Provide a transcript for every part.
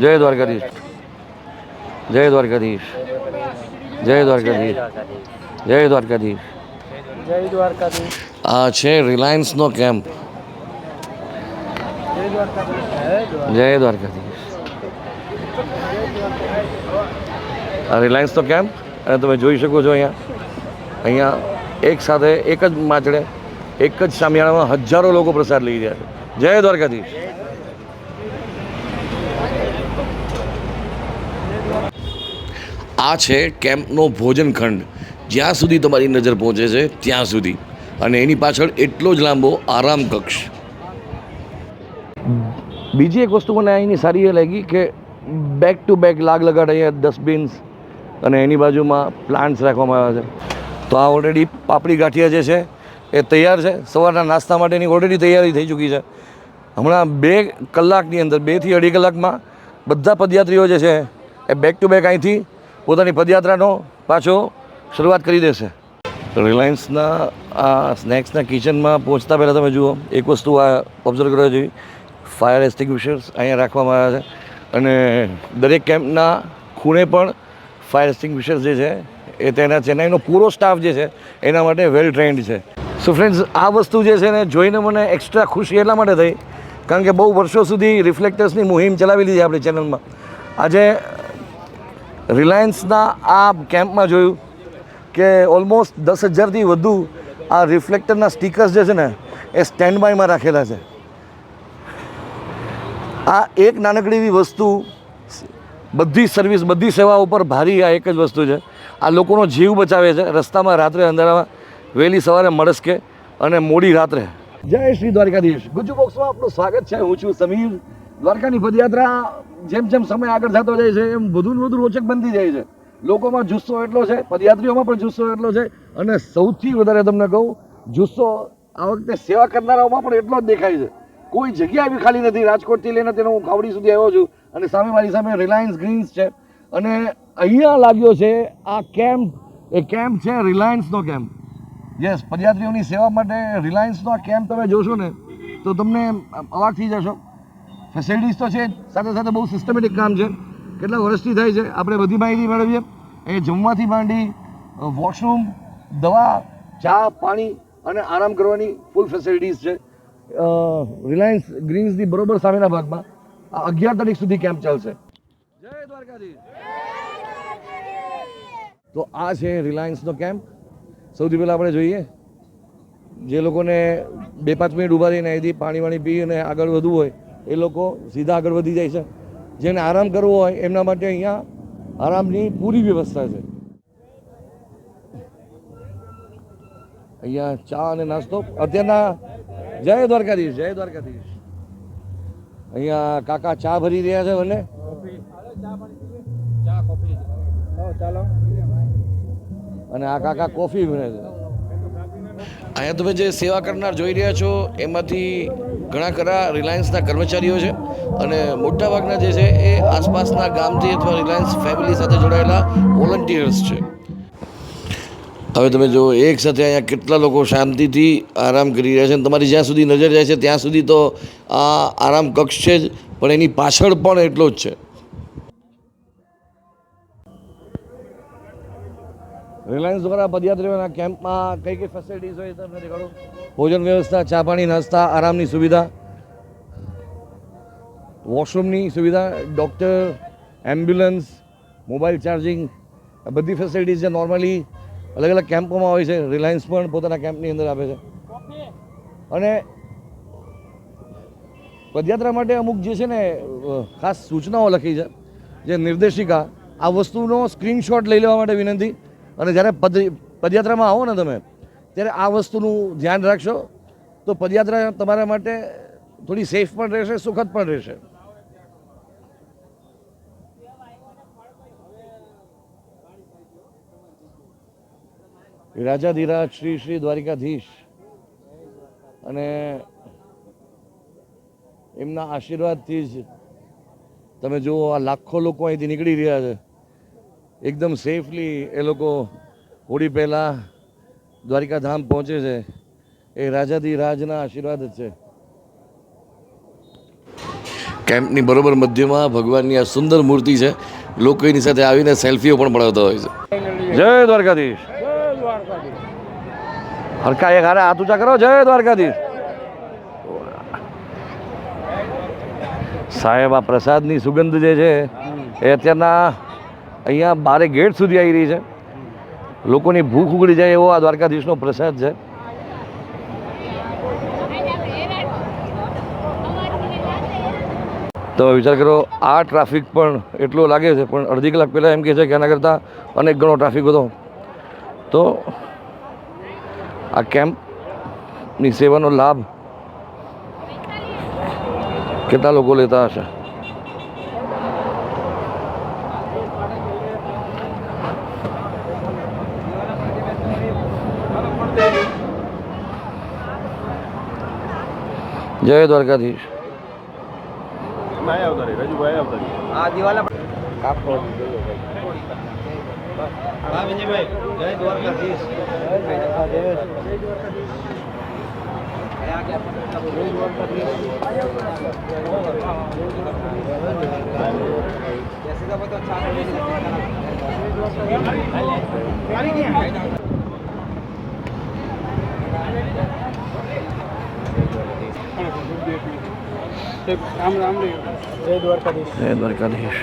જય દ્વારકાધીશ. જય દ્વારકાધીશ. જય દ્વારકાધીશ. જય દ્વારકાધીશ. જય દ્વારકાધીશ આ છે રિલાયન્સનો કેમ્પ. જય દ્વારકાધીશ. આ રિલાયન્સનો કેમ્પ? અને તમે જોઈ શકો છો અહીંયા. અહીંયા એક સાથે એક જ માચડે એક જ સામિયાણામાં હજારો લોકો પ્રસાદ લઈ રહ્યા છે. જય દ્વારકાધીશ. આ છે કેમ્પનો ભોજન ખંડ જ્યાં સુધી તમારી નજર પહોંચે છે, ત્યાં સુધી. અને એની પાછળ એટલો જ લાંબો આરામ કક્ષ. બીજી એક વસ્તુ મને અહીંની સારી એ લાગી કે બેક ટુ બેક લાગ લગાડ અહીંયા ડસ્ટબિન્સ અને એની બાજુમાં પ્લાન્ટ્સ રાખવામાં આવ્યા છે. તો આ ઓલરેડી પાપડી ગાંઠિયા જે છે, એ તૈયાર છે. સવારના નાસ્તા માટેની ઓલરેડી તૈયારી થઈ ચૂકી છે. હમણાં બે કલાકની અંદર બેથી અઢી કલાકમાં બધા પદયાત્રીઓ જે છે, એ બેક ટુ બેક અહીંથી પોતાની પદયાત્રાનો પાછો શરૂઆત કરી દેશે. રિલાયન્સના આ સ્નેક્સના કિચનમાં પહોંચતા પહેલાં તમે જુઓ, એક વસ્તુ આ ઓબ્ઝર્વ કરવા જોઈએ ફાયર એસ્ટિંગ્વિશર્સ અહીંયા રાખવામાં આવ્યા છે. અને દરેક કેમ્પના ખૂણે પણ ફાયર એસ્ટિંગ્વિશર્સ જે છે, એ તેના ચેન્નાઈનો પૂરો સ્ટાફ જે છે, એના માટે વેલ ટ્રેન્ડ છે. સો ફ્રેન્ડ્સ આ વસ્તુ જે છે ને જોઈને મને એક્સ્ટ્રા ખુશી એટલા માટે થઈ, કારણ કે બહુ વર્ષો સુધી રિફ્લેક્ટર્સની મુહિમ ચલાવી લીધી આપણી ચેનલમાં આજે રિલાયન્સના આ કેમ્પમાં જોયું કે ઓલમોસ્ટ દસ હજારથી વધુ આ રિફ્લેક્ટરના સ્ટીકર્સ જે છે ને, એ સ્ટેન્ડ બાયમાં રાખેલા છે. આ એક નાનકડી એવી વસ્તુ, બધી સર્વિસ, બધી સેવાઓ ઉપર ભારી આ એક જ વસ્તુ છે. આ લોકોનો જીવ બચાવે છે. રસ્તામાં રાત્રે અંધારામાં વહેલી સવારે મળસ્કે અને મોડી રાત્રે. જય શ્રી દ્વારકાધીશ. ગુજુ બોક્સમાં આપનું સ્વાગત છે. હું છું સમીર દ્વારકાની પદયાત્રા જેમ જેમ સમય આગળ થતો જાય છે, એમ વધુ ને વધુ રોચક બનતી જાય છે. લોકોમાં જુસ્સો એટલો છે, પદયાત્રીઓમાં પણ જુસ્સો એટલો છે. અને સૌથી વધારે તમને કહું, જુસ્સો આ વખતે સેવા કરનારાઓમાં પણ એટલો જ દેખાય છે. કોઈ જગ્યા એવી ખાલી નથી, રાજકોટથી લઈને તેનો હું ખાવડી સુધી આવ્યો છું અને સામે મારી સામે રિલાયન્સ ગ્રીન્સ છે. અને અહીંયા લાગ્યો છે આ કેમ્પ, એ કેમ્પ છે રિલાયન્સનો કેમ્પ. યસ પદયાત્રીઓની સેવા માટે રિલાયન્સનો આ કેમ્પ તમે જોશો ને, તો તમને અવાક થઈ જશો. ફેસિલિટીઝ તો છે સાથે સાથે બહુ સિસ્ટમેટિક કામ છે. કેટલા વર્ષથી થાય છે, આપણે બધી માહિતી મેળવીએ. એ જમવાથી માંડી વોશરૂમ દવા, ચા, પાણી અને આરામ કરવાની ફૂલ ફેસિલિટીઝ છે. રિલાયન્સ ગ્રીન્સની બરોબર સામેના ભાગમાં આ અગિયાર તારીખ સુધી કેમ્પ ચાલશે. જય દ્વારકાધીશ. તો આ છે રિલાયન્સનો કેમ્પ સૌથી પહેલાં આપણે જોઈએ, જે લોકોને બે પાંચ મિનિટ ઊભા રહીને અહીંથી પાણી વાણી પી અને આગળ વધવું હોય એ લોકો સીધા આગળ વધી જાય છે. જેને આરામ કરવો હોય એમના માટે અહીંયા આરામની પૂરી વ્યવસ્થા છે. અહીંયા ચા અને નાસ્તો. અત્યારના જય દ્વારકાધીશ જય દ્વારકાધીશ. અહીંયા કાકા ચા ભરી રહ્યા છે મને ચા કોફી ચાલો. અને આ કાકા કોફી ભરે છે. અહીંયા તમે જે સેવા કરનાર જોઈ રહ્યા છો, એમાંથી ઘણા ખરા રિલાયન્સના કર્મચારીઓ છે અને મોટાભાગના જે છે એ આસપાસના ગામથી અથવા રિલાયન્સ ફેમિલી સાથે જોડાયેલા વોલન્ટિયર્સ છે. હવે તમે જો એક સાથે અહીંયા કેટલા લોકો શાંતિથી આરામ કરી રહ્યા છે અને તમારી જ્યાં સુધી નજર જાય છે ત્યાં સુધી તો આ આરામ કક્ષ છે જ, પણ એની પાછળ પણ એટલો જ છે. રિલાયન્સ દ્વારા પદયાત્રીઓના કેમ્પમાં કઈ કઈ ફેસિલિટીઝ હોય તમને દેખાડો? ભોજન વ્યવસ્થા, ચા પાણી, નાસ્તા, આરામની સુવિધા વોશરૂમની સુવિધા ડૉક્ટર એમ્બ્યુલન્સ મોબાઈલ ચાર્જિંગ આ બધી ફેસિલિટીઝ જે નોર્મલી અલગ અલગ કેમ્પોમાં હોય છે, રિલાયન્સ પણ પોતાના કેમ્પની અંદર આપે છે. અને પદયાત્રા માટે અમુક જે છે ને ખાસ સૂચનાઓ લખી છે, જે નિર્દેશિકા, આ વસ્તુનો સ્ક્રીનશોટ લઈ લેવા માટે વિનંતી. અને જ્યારે પદ પદયાત્રામાં આવો ને તમે, ત્યારે આ વસ્તુનું ધ્યાન રાખશો, તો પદયાત્રા તમારા માટે થોડી સેફ પણ રહેશે, સુખદ પણ રહેશે. રાજાધીરાજ શ્રી શ્રી દ્વારિકાધીશ અને એમના આશીર્વાદથી જ તમે જુઓ, આ લાખો લોકો અહીંથી નીકળી રહ્યા છે. એકદમ સેફલી એ લોકો હોળી પહેલાં દ્વારિકા ધામ પહોંચે છે. એ રાજાધી રાજના આશીર્વાદ જ છે. કેમ્પની બરોબર મધ્યમાં ભગવાનની આ સુંદર મૂર્તિ છે. લોકો એની સાથે આવીને સેલ્ફીઓ પણ પડાવતા હોય છે. જય દ્વારકાધીશ. જય દ્વારકાધીશ હરકા એક હારે હાથ ઊંચા કરો. જય દ્વારકાધીશ. સાહેબ આ પ્રસાદની સુગંધ જે છે એ અત્યારના અહીંયા બારે ગેટ સુધી આવી રહી છે. લોકોની ભૂખ ઉગડી જાય એવો આ દ્વારકાધીશનો પ્રસાદ છે. તો વિચાર કરો, આ ટ્રાફિક પણ એટલો લાગે છે, પણ અડધી કલાક પહેલાં એમ કહે છે કે આના કરતાં અનેક ગણો ટ્રાફિક હતો. તો આ કેમ્પની સેવાનો લાભ કેટલા લોકો લેતા હશે? જય દ્વારકાધીશ આ you. જય દ્વારકાધીશ.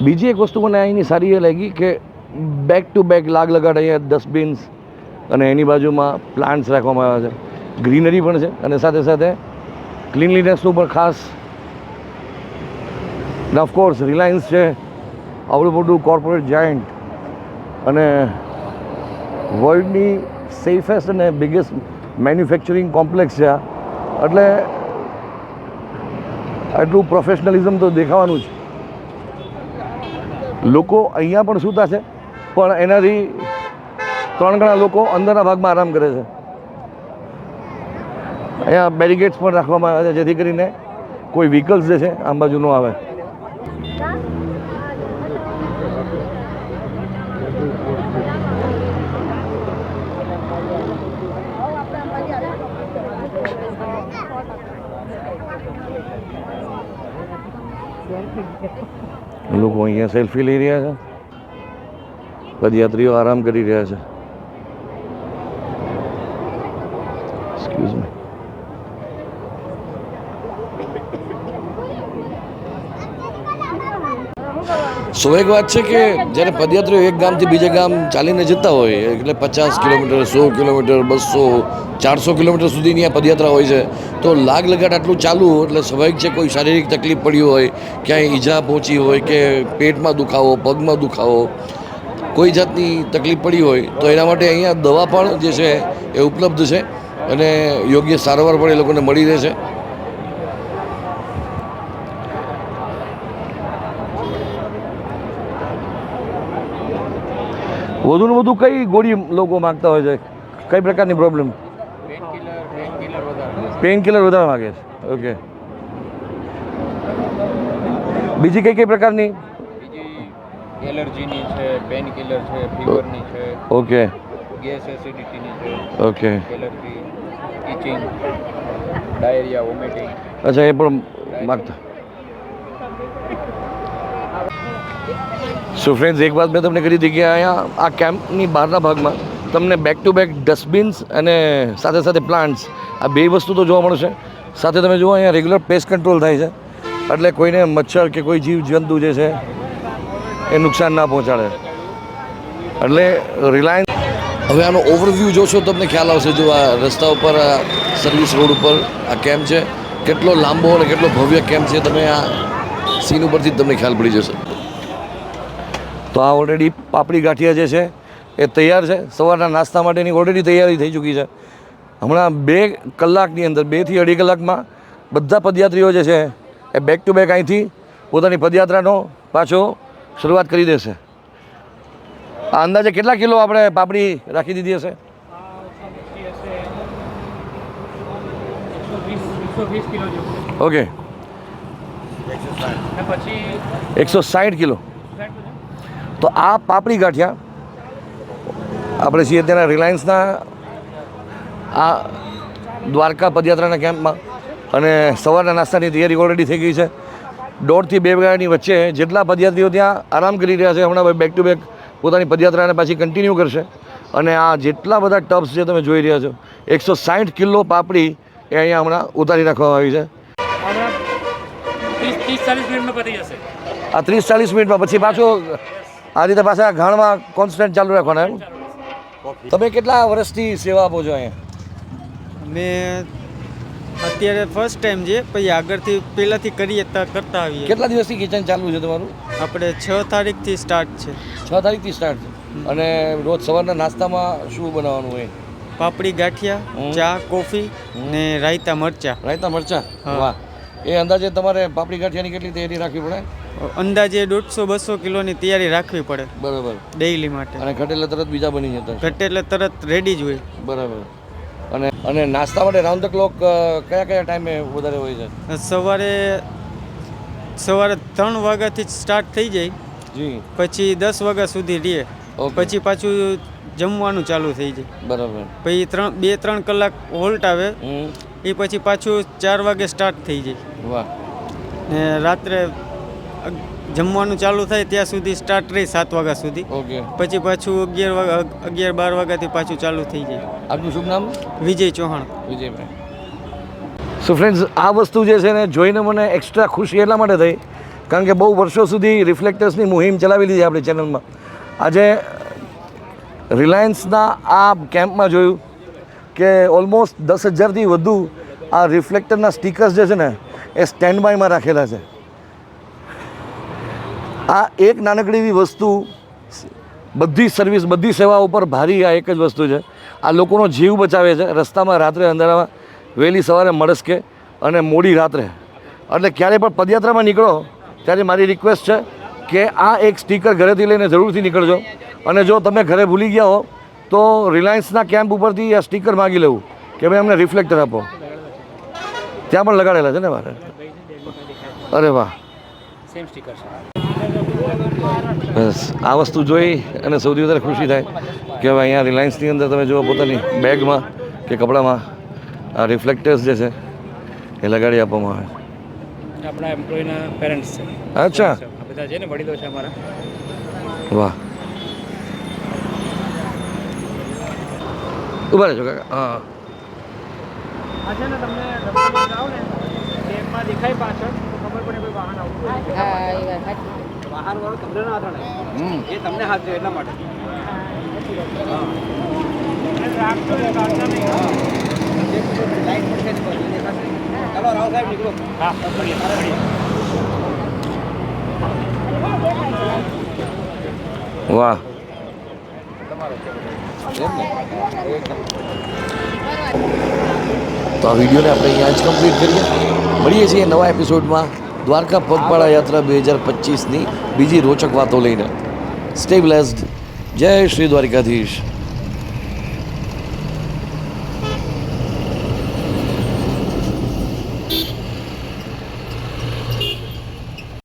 બીજી એક વસ્તુ મને અહીંની સારી એ લાગી કે બેક ટુ બેક લાગ લગાડ અહીંયા ડસ્ટબિન્સ અને એની બાજુમાં પ્લાન્ટ્સ રાખવામાં આવ્યા છે. ગ્રીનરી પણ છે અને સાથે સાથે ક્લીનલીનેસનું પણ ખાસ ઓફકોર્સ રિલાયન્સ છે આવડું મોટું કોર્પોરેટ જાયન્ટ અને વર્લ્ડની સેફેસ્ટ અને બિગેસ્ટ મેન્યુફેક્ચરિંગ કોમ્પ્લેક્સ છે એટલે આટલું પ્રોફેશનલિઝમ તો દેખાવાનું જ. લોકો અહીંયા પણ સૂતા છે, પણ એનાથી ત્રણ ગણા લોકો અંદરના ભાગમાં આરામ કરે છે. અહીંયા બેરિગેટ્સ પણ રાખવામાં આવ્યા છે, જેથી કરીને કોઈ વ્હીકલ્સ જે છે, આમ બાજુ ન આવે. લોકો અહીંયા સેલ્ફી લઈ રહ્યા છે. પદયાત્રીઓ આરામ કરી રહ્યા છે. સ્વાભાવિક વાત છે કે જ્યારે પદયાત્રીઓ એક ગામથી બીજે ગામ ચાલીને જતા હોય, એટલે પચાસ કિલોમીટર, સો કિલોમીટર, બસો, ચારસો કિલોમીટર સુધીની આ પદયાત્રા હોય છે, તો લાગ લગાટ આટલું ચાલુ એટલે સ્વાભાવિક છે કોઈ શારીરિક તકલીફ પડી હોય, ક્યાંય ઈજા પહોંચી હોય કે પેટમાં દુખાવો, પગમાં દુખાવો, કોઈ જાતની તકલીફ પડી હોય, તો એના માટે અહીંયા દવા પણ જે છે એ ઉપલબ્ધ છે અને યોગ્ય સારવાર પણ એ લોકોને મળી રહે વધુને વધુ કઈ ગોળી લોકો માગતા હોય છે? કઈ પ્રકારની પ્રોબ્લેમ પેન કિલર વધારે માગે છે. ઓકે બીજી કઈ કઈ પ્રકારની? બીજી એલર્જીની છે પેન કિલર છે ફીવરની છે. ઓકે ગેસ એસિડિટીની છે. Okay allergy itching diarrhoea vomiting અચ્છા એ પણ માગતા. સો ફ્રેન્ડ્સ એક વાત મેં તમને કરી હતી કે અહીંયા આ કેમ્પની બહારના ભાગમાં તમને બેક ટુ બેક ડસ્ટબિન્સ અને સાથે સાથે પ્લાન્ટ્સ આ બે વસ્તુ તો જોવા મળશે. સાથે તમે જુઓ, અહીંયા રેગ્યુલર પેસ્ટ કંટ્રોલ થાય છે. એટલે કોઈને મચ્છર કે કોઈ જીવ જંતુ જે છે, એ નુકસાન ના પહોંચાડે. એટલે રિલાયન્સ હવે આનો ઓવરવ્યૂ જોશો તમને ખ્યાલ આવશે, જો આ રસ્તા ઉપર, આ સર્વિસ રોડ ઉપર આ કેમ્પ છે, કેટલો લાંબો અને કેટલો ભવ્ય કેમ્પ છે, તમે આ સીન ઉપરથી જ તમને ખ્યાલ પડી જશે. તો આ ઓલરેડી પાપડી ગાંઠિયા જે છે એ તૈયાર છે. સવારના નાસ્તા માટેની ઓલરેડી તૈયારી થઈ ચૂકી છે. હમણાં બે કલાકની અંદર બેથી અઢી કલાકમાં બધા પદયાત્રીઓ જે છે એ બેક ટુ બેક અહીંથી પોતાની પદયાત્રાનો પાછો શરૂઆત કરી દેશે. આ અંદાજે કેટલા કિલો આપણે પાપડી રાખી દીધી હશે? ઓકે. એકસો સાઠ કિલો. તો આ પાપડી ગાંઠિયા આપણે છીએ ત્યાંના રિલાયન્સના આ દ્વારકા પદયાત્રાના કેમ્પમાં. અને સવારના નાસ્તાની તૈયારી ઓલરેડી થઈ ગઈ છે. દોઢથી બે વાગ્યાની વચ્ચે જેટલા પદયાત્રીઓ ત્યાં આરામ કરી રહ્યા છે હમણાં બેક ટુ બેક પોતાની પદયાત્રાને પાછી કન્ટિન્યુ કરશે. અને આ જેટલા બધા ટબ્સ છે તમે જોઈ રહ્યા છો એકસો સાઠ કિલો પાપડી એ અહીંયા હમણાં ઉતારી રાખવામાં આવી છે. આ ત્રીસ ચાલીસ મિનિટમાં પછી પાછું આ રીતે પાછા ઘાણમાં કોન્સ્ટન્ટ ચાલુ રાખવાના એમ? તમે કેટલા વર્ષથી સેવા આપો છો અહીંયા? મેં અત્યારે ફર્સ્ટ ટાઈમ છે પછી આગળથી પહેલાંથી કરીએ કરતા આવીએ. કેટલા દિવસથી કિચન ચાલુ છે તમારું? આપણે છ તારીખથી સ્ટાર્ટ છે. છ તારીખથી સ્ટાર્ટ છે. અને રોજ સવારના નાસ્તામાં શું બનાવવાનું હોય? પાપડી ગાંઠિયા ચા કોફી ને રાયતા મરચા. રાયતા મરચા? વાહ. એ અંદાજે તમારે પાપડી ગાંઠિયાની કેટલી તૈયારી રાખવી પડે? અંદાજે દોઢસો બસો કિલોની તૈયારી રાખવી પડે બરાબર. ડેઈલી માટે. અને ઘટેલે તરત બીજા બની જતા. ઘટે એટલે તરત રેડી જ હોય. બરાબર. અને અને નાસ્તા માટે રાઉન્ડ ધ ક્લોક કયા કયા ટાઈમે વધારે હોય છે? સવારે સવારે ત્રણ વાગ્યાથી જ સ્ટાર્ટ થઈ જાય. જી. પછી દસ વાગ્યા સુધી રહે પછી પાછું જમવાનું ચાલુ થઈ જાય. બરાબર. પછી ત્રણ બે ત્રણ કલાક હોલ્ટ આવે. એ પછી પાછું ચાર વાગે સ્ટાર્ટ થઈ જાય. વાહ. ને રાત્રે જમવાનું ચાલુ થાય ત્યાં સુધી સ્ટાર્ટ રહી સાત વાગ્યા સુધી. ઓકે પછી પાછું અગિયાર વાગ્યા અગિયાર બાર વાગ્યાથી પાછું ચાલુ થઈ જાય. આપનું શુભ નામ? વિજય ચૌહાણ. વિજયભાઈ. સો ફ્રેન્ડ્સ આ વસ્તુ જે છે ને જોઈને મને એક્સ્ટ્રા ખુશી એટલા માટે થઈ કારણ કે બહુ વર્ષો સુધી રિફ્લેક્ટર્સની મુહિમ ચલાવી લીધી આપણી ચેનલમાં આજે રિલાયન્સના આ કેમ્પમાં જોયું કે ઓલમોસ્ટ દસ હજારથી વધુ આ રિફ્લેક્ટરના સ્ટીકર્સ જે છે ને એ સ્ટેન્ડ બાયમાં રાખેલા છે. આ એક નાનકડી એવી વસ્તુ, બધી સર્વિસ બધી સેવા ઉપર ભારી આ એક જ વસ્તુ છે. આ લોકોનો જીવ બચાવે છે. રસ્તામાં રાત્રે અંધારામાં વહેલી સવારે મળસ્કે અને મોડી રાત્રે. એટલે ક્યારેય પણ પદયાત્રામાં નીકળો, ત્યારે મારી રિક્વેસ્ટ છે કે આ એક સ્ટીકર ઘરેથી લઈને જરૂરથી નીકળજો. અને જો તમે ઘરે ભૂલી ગયા હો, તો રિલાયન્સના કેમ્પ ઉપરથી આ સ્ટીકર માગી લેવું કે ભાઈ અમને રિફ્લેક્ટર આપો. ત્યાં પણ લગાડેલા છે ને મારે? અરે વાહ. સેમ સ્ટીકર છે. બસ આ વસ્તુ જોઈ અને સૌથી વધારે ખુશી થાય કે હવે અહીંયા રિલાયન્સની અંદર તમે જુઓ પોતાની બેગમાં કે કપડામાં આ રિફ્લેક્ટર્સ જે છે એ લગાડી આપવામાં આવે. આપણા એમ્પ્લોયના પેરેન્ટ્સ છે. અચ્છા. આ બધા છે ને વડીલો છે અમારા. વાહ. ઊભા રહેજો કાકા હા. આ છે ને તમને રસ્તામાં જાઓ ને બેગમાં દેખાય પાછળ ખબર પડે કોઈ વાહન આવતું હોય વાહન વાળો તમને ના હાથ એ તમને હાથ દે એટલા માટે. ચાલો રાવ સાહેબ નીકળો હા મળીએ મળીએ વાહ. તો આ વિડીયોને આપણે અહીંયા જ કમ્પ્લીટ કરીએ. મળીએ છીએ નવા એપિસોડમાં દ્વારકા પગપાળા યાત્રા બે હજાર પચીસની બીજી રોચક વાતો લઈને. સ્ટેબલેસ્ડ જય શ્રી દ્વારિકાધીશ.